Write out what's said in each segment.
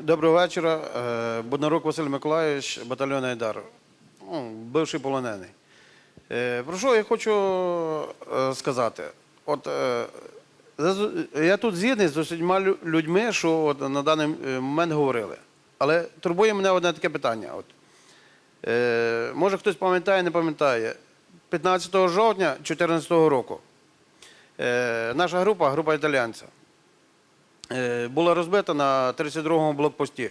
Доброго вечора. Е, Боднарук Василь Миколаївич, батальйон Айдар, ну, бивший полонений. Е, Про що я хочу е, сказати? От я тут згідний з усіма людьми, що от на даний момент говорили. Але турбує мене одне таке питання. От. Е, Може хтось пам'ятає, не пам'ятає. 15 жовтня 2014 року е, наша група, група італіянця, була розбита на 32-му блокпості.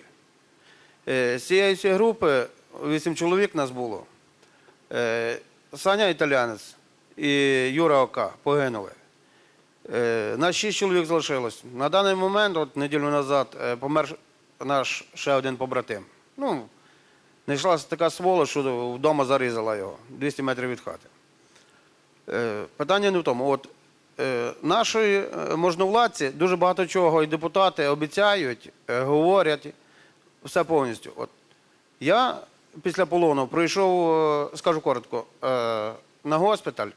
Е, З цієї всієї групи 8 чоловік нас було. Е, Саня італіянець і Юра Ока погинули. Е, Нас 6 чоловік залишилось. На даний момент, от неділю назад, е, помер наш ще один побратим. Ну, знайшлася така сволоч, що вдома зарізала його 200 метрів від хати. Е, Питання не в тому. От е, наші е, можновладці дуже багато чого і депутати обіцяють, е, говорять, все повністю. От я після полону пройшов, е, скажу коротко, на госпіталь,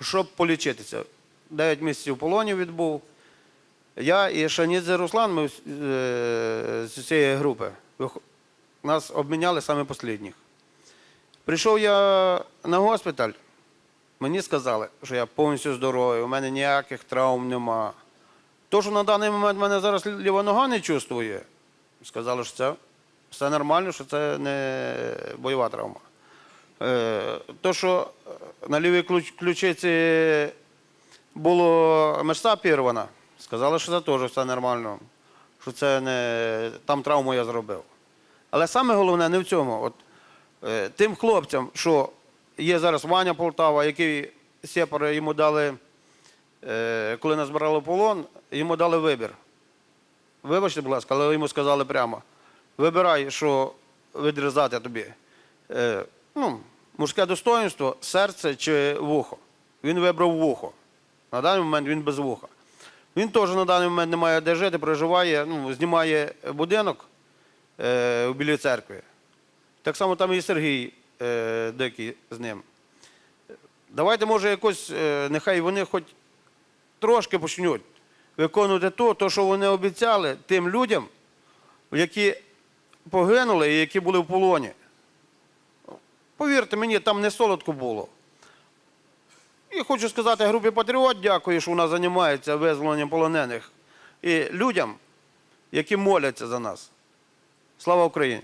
щоб полічитися. Дев'ять місяців полоні відбув. Я і Шанідзе Руслан, ми з цієї групи, нас обміняли саме останніх. Прийшов я на госпіталь, Мені сказали, що я повністю здоровий, у мене ніяких травм нема. То, що на даний момент в мене зараз ліва нога не чувствує, сказали, що це все нормально, що це не бойова травма. Е, То, що е, на лівій ключиці було мешта пірвана, сказали, що це теж все нормально, що це не там травму я зробив. Але саме головне не в цьому. От, е, тим хлопцям, що є зараз Ваня Полтава, який сепари йому дали, е, коли нас брали полон, йому дали вибір. Вибачте, будь ласка, але йому сказали прямо: вибирай, що відрізати тобі. Е, ну, мужське достоинство, серце чи вухо. Він вибрав вухо. На даний момент він без вуха. Він теж на даний момент не має де жити, проживає, ну, знімає будинок е, у Білій церкві. Так само там і Сергій е, Дикий з ним. Давайте, може, якось, е, нехай вони хоч трошки почнуть виконувати то, то, що вони обіцяли тим людям, які погинули і які були в полоні. Повірте мені, там не солодко було. І хочу сказати групі Патріот, дякую, що вона займається визволенням полонених і людям, які моляться за нас. Слава Україні!